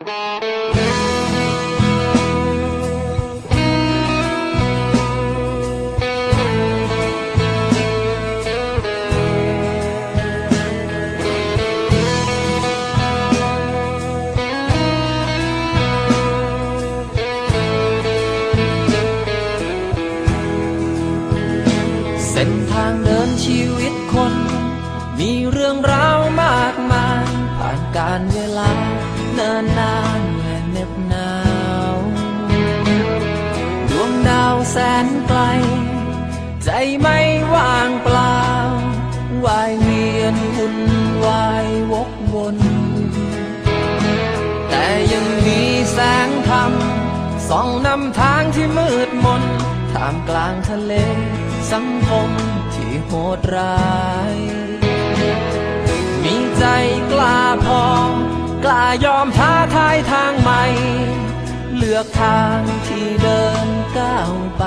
เส้นทางเดินชีวิตคน มีเรื่องราวมากมายผ่านการเวลา นิ่นนานและเหน็บหนาว ดวงดาวแสนไกล ใจไม่ว่างเปล่าวายเวียนวุ่นวายวกวนแต่ยังมีแสงธรรมส่องนำทางที่มืดมนท่ามกลางทะเลสังคมที่โหดร้าย มีใจกล้าพอ กล้ายอมท้าทายทางใหม่ เลือกทางที่เดินก้าวไป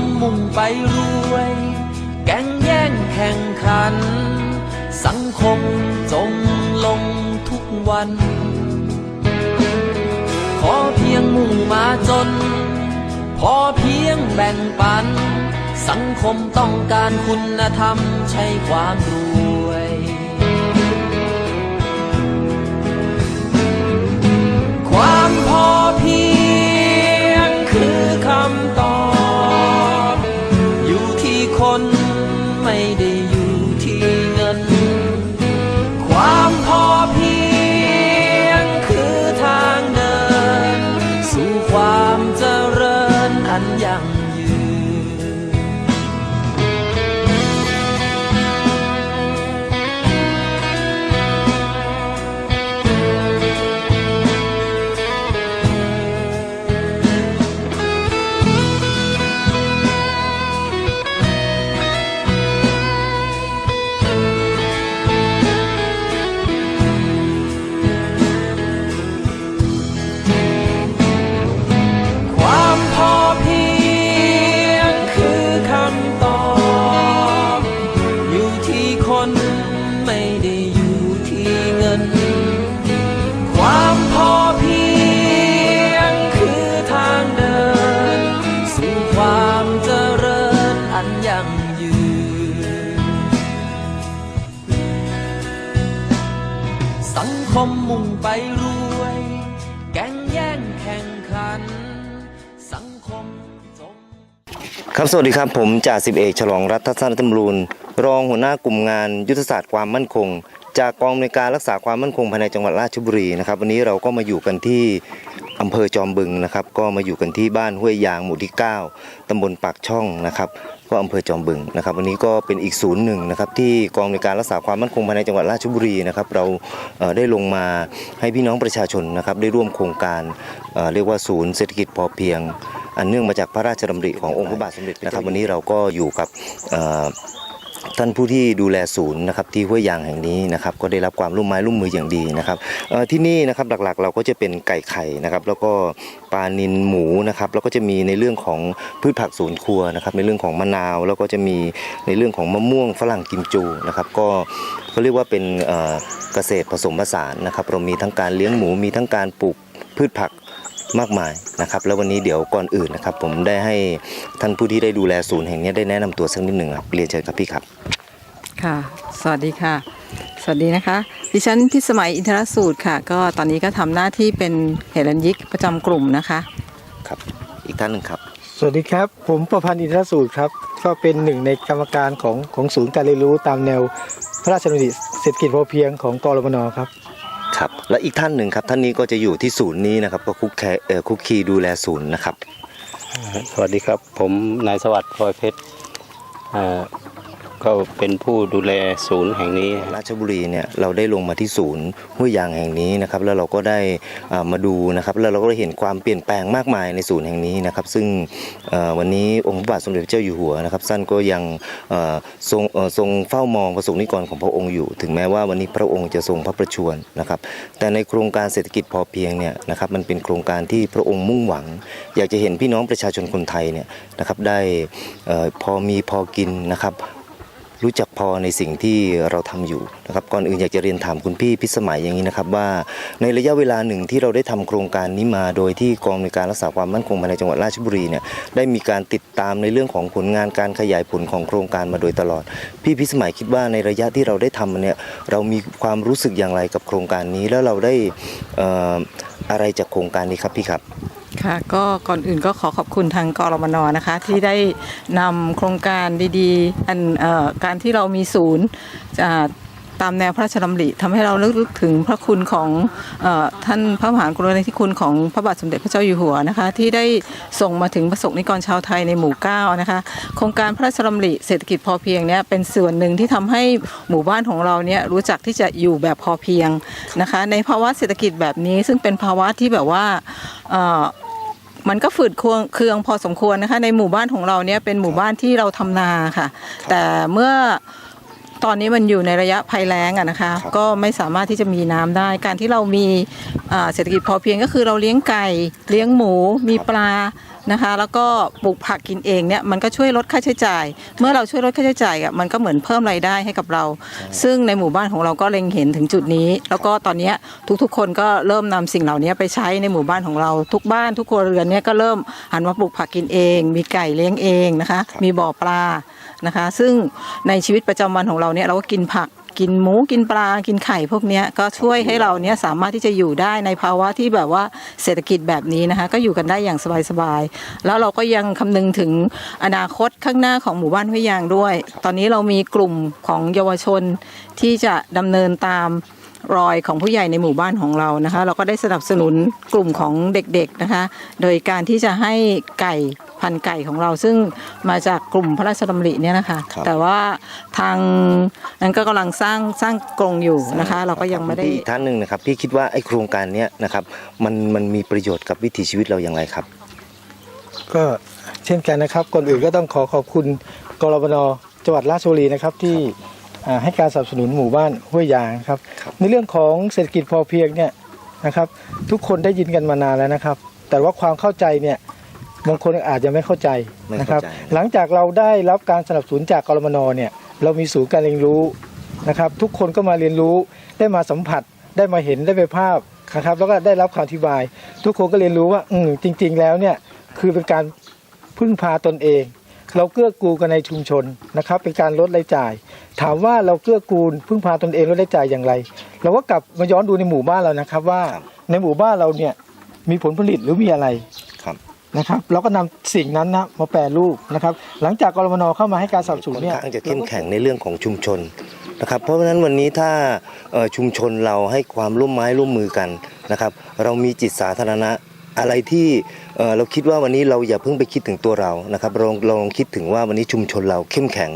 มมุ่งไปรวย แก่งแย่งแข่งขัน สังคมจมลงทุกวัน ขอเพียงมุ่งมาจน พอเพียงแบ่งปัน สังคมต้องการคุณธรรมใช่ความรู้ ครับสวัสดีครับผมจ่าสิบเอกฉลองรัฐทัศนตำรูนรองหัวหน้ากลุ่มงานยุทธศาสตร์ความมั่นคง จากกองในวยการรักษาความมั่นคงภายในจังหวัดราชบุรีนะครับวันนี้เราก็มาอยู่กันที่ อำเภอจอมบึงนะครับ ก็มาอยู่กันที่บ้านห้วยยางหมู่ที่ 9ตำบลปากช่องนะครับ ก็อำเภอจอมบึงนะครับ วันนี้ก็เป็นอีกศูนย์หนึ่งนะครับ ที่กองในการรักษาความมั่นคงภายในจังหวัดราชบุรีนะครับ เราได้ลงมาให้พี่น้องประชาชนนะครับ ได้ร่วมโครงการเรียกว่าศูนย์เศรษฐกิจพอเพียง อันเนื่องมาจากพระราชดำริขององค์พระบาทสมเด็จนะครับ วันนี้เราก็อยู่กับ ท่านผู้ที่ดูแลศูนย์นะครับที่ห้วยยางแห่งนี้นะครับก็ได้รับความร่วมไม้ร่วมมืออย่างดีนะครับที่นี่นะครับหลักๆ เราก็จะเป็นไก่ไข่นะครับแล้วก็ปลานินหมูนะครับแล้วก็จะมีในเรื่องของพืชผักสวนครัวนะครับในเรื่องของมะนาว แล้วก็จะมีในเรื่องของมะม่วงฝรั่งกิมจูนะครับก็เขาเรียกว่าเป็นเกษตรผสมผสานนะครับเรามีทั้งการเลี้ยงหมูมีทั้งการปลูกพืชผัก มากมายนะครับแล้ววันนี้เดี๋ยวก่อนอื่นนะครับ ผมได้ให้ท่านผู้ที่ได้ดูแลศูนย์แห่งนี้ได้แนะนำตัวสักนิดหนึ่งครับเรียนเชิญครับพี่ครับค่ะ สวัสดีค่ะ สวัสดีนะคะ ดิฉันพิสมัยอินทรสูตรค่ะ ก็ตอนนี้ก็ทำหน้าที่เป็นเหรัญยิกประจำกลุ่มนะคะครับอีกท่านหนึ่งครับสวัสดีครับ ผมประพันธ์อินทรสูตรครับก็เป็นหนึ่งในกรรมการของของศูนย์การเรียนรู้ตามแนว พระราชดำริเศรษฐกิจพอเพียงของกรมนครับ ครับ และอีกท่านหนึ่งครับท่านนี้ก็จะอยู่ที่ศูนย์นี้นะครับ ก็คุกแคคุกคีดูแลศูนย์นะครับ สวัสดีครับ ผมนายสวัสดิ์พลอยเพชร ก็เป็นผู้ดูแลศูนย์แห่งนี้ ราชบุรีเนี่ยเราได้ลงมาที่ศูนย์ห้วยยางแห่งนี้นะครับแล้วเราก็ได้มาดูนะครับแล้วเราก็ได้เห็นความเปลี่ยนแปลงมากมายในศูนย์แห่งนี้นะครับ ซึ่งวันนี้องค์พระบาทสมเด็จพระเจ้าอยู่หัวนะครับท่านก็ยังทรงเอ่อทรงเฝ้ามองประสบนิกรของพระองค์อยู่ ถึงแม้ว่าวันนี้พระองค์จะทรงพระประชวรนะครับ แต่ในโครงการเศรษฐกิจพอเพียงเนี่ยนะครับมันเป็นโครงการที่พระองค์มุ่งหวัง อยากจะเห็นพี่น้องประชาชนคนไทยเนี่ยนะครับได้พอมีพอกินนะครับ รู้จักพอในสิ่งที่เราทำอยู่นะครับก่อนอื่นอยากจะเรียนถามคุณพี่พิสมัยอย่างนี้นะครับว่าในระยะเวลาหนึ่งที่เราได้ทำโครงการนี้มา โดยที่กองในการรักษาความมั่นคงภายในจังหวัดราชบุรีเนี่ยได้มีการติดตามในเรื่องของผลงานการขยายผลของโครงการมาโดยตลอด พี่พิสมัยคิดว่าในระยะที่เราได้ทำเนี่ยเรามีความรู้สึกอย่างไรกับโครงการนี้แล้วเราได้อออะไรจากโครงการนี้ครับพี่ครับ ค่ะก็ก่อนอื่นก็ขอขอบคุณทางกรมนนะคะ ที่ได้นำโครงการดีๆ อันออการที่เรามีศูนย์อ่าตามแนวพระราชดำริทำให้เราลึกถึงพระคุณของออท่านพระมหากรุณาธิคุณของพระบาทสมเด็จพระเจ้าอยู่หัวนะคะ ที่ได้ส่งมาถึงประสบนิกรชาวไทยในหมู่เก้านะคะโครงการพระราชดำริเศรษฐกิจพอเพียงเนี่ยเป็นส่วนหนึ่งที่ทำให้หมู่บ้านของเราเนี่ยรู้จักที่จะอยู่แบบพอเพียงนะคะ ในภาวะเศรษฐกิจแบบนี้ซึ่งเป็นภาวะที่แบบว่า มันก็ฝืดเคืองเคืองพอสมควรนะคะ ในหมู่บ้านของเราเนี่ยเป็นหมู่บ้านที่เราทำนาค่ะ แต่เมื่อตอนนี้มันอยู่ในระยะภัยแล้งอะนะคะครับก็ไม่สามารถที่จะมีน้ำได้ การที่เรามีอ่า เศรษฐกิจพอเพียงก็คือเราเลี้ยงไก่เลี้ยงหมูมีปลานะคะ แล้วก็ปลูกผักกินเองเนี่ยมันก็ช่วยลดค่าใช้จ่าย เมื่อเราช่วยลดค่าใช้จ่ายอะมันก็เหมือนเพิ่มรายได้ให้กับเรา ซึ่งในหมู่บ้านของเราก็เล็งเห็นถึงจุดนี้ แล้วก็ตอนนี้ทุกๆ คนก็เริ่มนำสิ่งเหล่านี้ไปใช้ในหมู่บ้านของเราทุกบ้านทุกครัวเรือนเนี่ยก็เริ่มหันมาปลูกผักกินเอง มีไก่เลี้ยงเองนะคะ มีบ่อปลานะคะ ซึ่งในชีวิตประจำวันของเราเนี่ยเราก็กินผัก กินหมูกินปลากินไข่พวกเนี้ยก็ช่วยให้เราเนี้ยสามารถที่จะอยู่ได้ในภาวะที่แบบว่าเศรษฐกิจแบบนี้นะคะ ก็อยู่กันได้อย่างสบายๆแล้วเราก็ยังคำนึงถึงอนาคตข้างหน้าของหมู่บ้านห้วยยางด้วย ตอนนี้เรามีกลุ่มของเยาวชนที่จะดำเนินตาม รอยของผู้ใหญ่ในหมู่บ้านของเรานะคะ เราก็ได้สนับสนุนกลุ่มของเด็กๆนะคะ โดยการที่จะให้ไก่พันธุ์ไก่ของเราซึ่งมาจากกลุ่มพระราชดำริเนี่ยนะคะครับแต่ว่าทางนั้นก็กำลังสร้างสร้างกรงอยู่นะคะ เราก็ยังไม่ได้พี่อีกท่านหนึ่งนะครับพี่คิดว่าไอ้โครงการเนี้ยนะครับมันมันมีประโยชน์กับวิถีชีวิตเราอย่างไรครับ ก็เช่นกันนะครับก่อนอื่นก็ต้องขอขอบคุณกรบนจังหวัดราชบุรีนะครับที่อ่า ให้การสนับสนุนหมู่บ้านห้วยยางครับครับ ในเรื่องของเศรษฐกิจพอเพียงเนี่ยนะครับ ทุกคนได้ยินกันมานานแล้วนะครับ แต่ว่าความเข้าใจเนี่ยบางคนอาจจะไม่เข้าใจไม่นะคเข้ารับใจหลังจากเราได้รับการสนับสนุนจากกรมนเนี่ยเรามีศูนย์การเรียนรู้นะครับ ทุกคนก็มาเรียนรู้ได้มาสัมผัสได้มาเห็นได้ไปภาพนะครับ แล้วก็ได้รับคำอธิบาย ทุกคนก็เรียนรู้ว่าอืมจริง ๆ แล้วเนี่ยคือเป็นการพึ่งพาตนเอง เราเกื้อกูลกันในชุมชนนะครับ เป็นการลดรายจ่าย ถามว่าเราเกื้อกูลพึ่งพาตนเองลดรายจ่ายอย่างไร เราก็กลับมาย้อนดูในหมู่บ้านเรานะครับว่าครับในหมู่บ้านเราเนี่ยมีผลผลิตหรือมีอะไรครับนะครับเราก็นำสิ่งนั้นนะมาแปรรูปนะครับ หลังจากกรมนเข้ามาให้การสนับสนุนค่อนเนี่ยข้างจะเข้มแข็งในเรื่องของชุมชนนะครับเพราะฉะนั้นวันนี้ถ้าเอ่อชุมชนเราให้ความร่วมไม้ร่วมมือกันนะครับเรามีจิตสาธารณะอะไรที่เอ่อเราคิดว่าวันนี้เราอย่าเพิ่งไปคิดถึงตัวเรานะครับเราเราลองคิดถึงว่าวันนี้ชุมชนเราเข้มแข็ง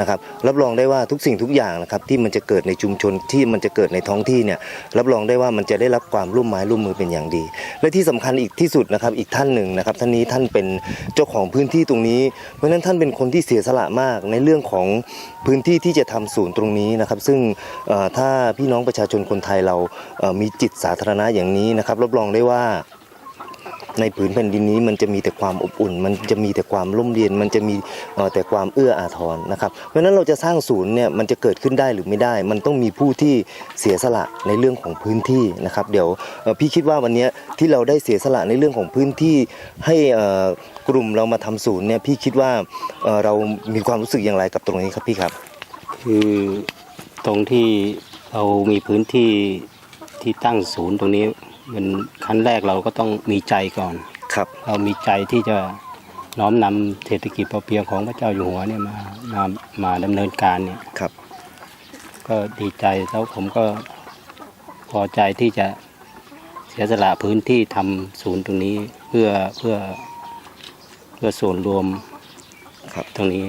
นะครับรับรองได้ว่าทุกสิ่งทุกอย่างนะครับที่มันจะเกิดในชุมชนที่มันจะเกิดในท้องที่เนี่ยรับรองได้ว่ามันจะได้รับความร่วมไม้ร่วมมือเป็นอย่างดี และที่สำคัญอีกที่สุดนะครับอีกท่านหนึ่งนะครับท่านนี้ท่านเป็นเจ้าของพื้นที่ตรงนี้ เพราะฉะนั้นท่านเป็นคนที่เสียสละมากในเรื่องของพื้นที่ที่จะทำศูนย์ตรงนี้นะครับ ซึ่งถ้าพี่น้องประชาชนคนไทยเรามีจิตสาธารณะอย่างนี้นะครับรับรองได้ว่า ในผืนแผ่นดินนี้มันจะมีแต่ความอบอุ่น มันจะมีแต่ความร่มเย็นมันจะมีแต่ความเอื้ออาทรนะครับเพราะฉะนั้นเราจะสร้างศูนย์เนี่ยมันจะเกิดขึ้นได้หรือไม่ได้ มันต้องมีผู้ที่เสียสละในเรื่องของพื้นที่นะครับ เดี๋ยวพี่คิดว่าวันนี้ที่เราได้เสียสละในเรื่องของพื้นที่ให้กลุ่มเรามาทำศูนย์เนี่ยพี่คิดว่าเรามีความรู้สึกอย่างไรกับตรงนี้ครับพี่ครับ คือตรงที่เรามีพื้นที่ที่ตั้งศูนย์ตรงนี้ มันขั้นแรกเราก็ต้องมีใจก่อนครับ เรามีใจที่จะน้อมนำเศรษฐกิจพอเพียงของพระเจ้าอยู่หัวเนี่ยมามามาดำเนินการเนี่ยครับ ก็ดีใจแล้วผมก็พอใจที่จะเสียสละพื้นที่ทำศูนย์ตรงนี้เพื่อเพื่อเพื่อส่วนรวมครับตรงนี้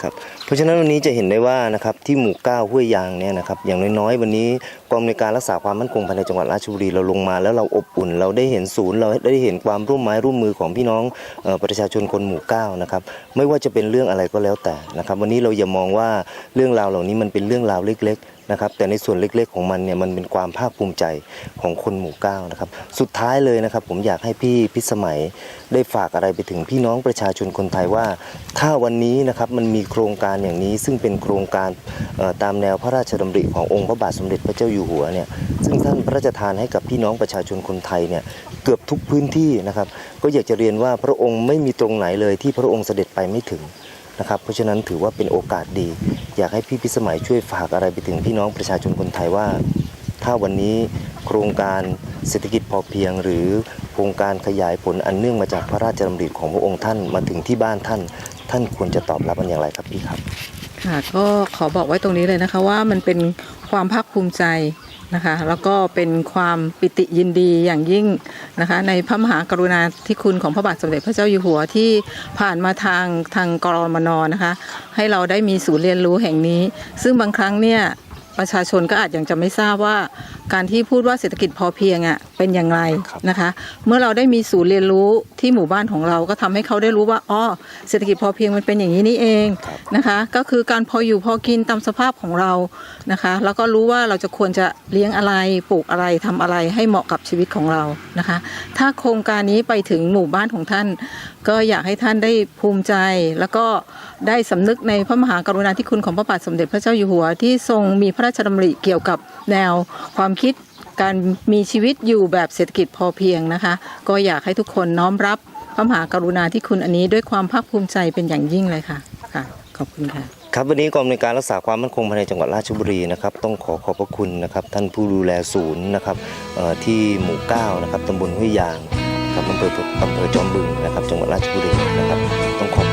ครับ เพราะฉะนั้นวันนี้จะเห็นได้ว่านะครับที่หมู่เก้าห้วยยางเนี่ยนะครับอย่างน้อยๆ วันนี้กองในการรักษาความมั่นคงภายในจังหวัดราชบุรีเราลงมาแล้วเราอบอุ่น เราได้เห็นศูนย์เราได้เห็นความร่วมไม้ร่วมมือของพี่น้องออประชาชนคนหมู่เก้านะครับไม่ว่าจะเป็นเรื่องอะไรก็แล้วแต่นะครับวันนี้เราอย่ามองว่าเรื่องราวเหล่านี้มันเป็นเรื่องราวเล็กๆนะครับแต่ในส่วนเล็กๆของมันเนี่ยมันเป็นความภาคภูมิใจของคนหมู่เก้านะครับสุดท้ายเลยนะครับ ผมอยากให้พี่พิสมัยได้ฝากอะไรไปถึงพี่น้องประชาชนคนไทยว่า ถ้าวันนี้นะครับมันมีโครงการอย่างนี้ซึ่งเป็นโครงการตามแนวพระราชดำริขององค์พระบาทสมเด็จพระเจ้าอยู่หัวเนี่ยซึ่งท่านพระราชทานให้กับพี่น้องประชาชนคนไทยเนี่ยเกือบทุกพื้นที่นะครับ ก็อยากจะเรียนว่าพระองค์ไม่มีตรงไหนเลยที่พระองค์เสด็จไปไม่ถึง นะครับเพราะฉะนั้นถือว่าเป็นโอกาสดี อยากให้พี่พิสมัยช่วยฝากอะไรไปถึงพี่น้องประชาชนคนไทยว่า ถ้าวันนี้โครงการเศรษฐกิจพอเพียง หรือโครงการขยายผลอันเนื่องมาจากพระราชดำริของพระองค์ท่านมาถึงที่บ้านท่าน ท่านควรจะตอบรับมันอย่างไรครับพี่ครับ ค่ะก็ขอบอกไว้ตรงนี้เลยนะคะว่ามันเป็นความภาคภูมิใจ นะคะ แล้วก็เป็นความปิติยินดีอย่างยิ่งนะคะ ในพระมหากรุณาธิคุณของพระบาทสมเด็จพระเจ้าอยู่หัวที่ผ่านมาทางทางกรมนนะคะ ให้เราได้มีศูนย์เรียนรู้แห่งนี้ ซึ่งบางครั้งเนี่ยประชาชนก็อาจยังจะไม่ทราบว่าการที่พูดว่าเศรษฐกิจพอเพียงอะเป็นอย่างไรครับนะคะ เมื่อเราได้มีศูนย์เรียนรู้ที่หมู่บ้านของเราก็ทำให้เขาได้รู้ว่าอ๋อเศรษฐกิจพอเพียงมันเป็นอย่างนี้นี่เองนะคะ ก็คือการพออยู่พอกินตามสภาพของเรานะคะ แล้วก็รู้ว่าเราจะควรจะเลี้ยงอะไรปลูกอะไรทำอะไรให้เหมาะกับชีวิตของเรานะคะ ถ้าโครงการนี้ไปถึงหมู่บ้านของท่าน ก็อยากให้ท่านได้ภูมิใจแล้วก็ได้สำนึกในพระมหากรุณาธิคุณของพระบาทสมเด็จพระเจ้าอยู่หัวที่ทรงมีพระราชดำริเกี่ยวกับแนวความคิดการมีชีวิตอยู่แบบเศรษฐกิจพอเพียงนะคะ ก็อยากให้ทุกคนน้อมรับพระมหากรุณาธิคุณอันนี้ด้วยความภาคภูมิใจเป็นอย่างยิ่งเลยค่ะค่ะขอบคุณค่ะครับวันนี้กองในการรักษาความมั่นคงภายในจังหวัดราชบุรีนะครับต้องขอขอบพระคุณนะครับ ท่านผู้ดูแลศูนย์นะครับที่หมู่เก้านะครับตำบลห้วยยางครับอำเภออำเภอจอมบึงนะครับ จังหวัดราชบุรีนะครับต้องขอบ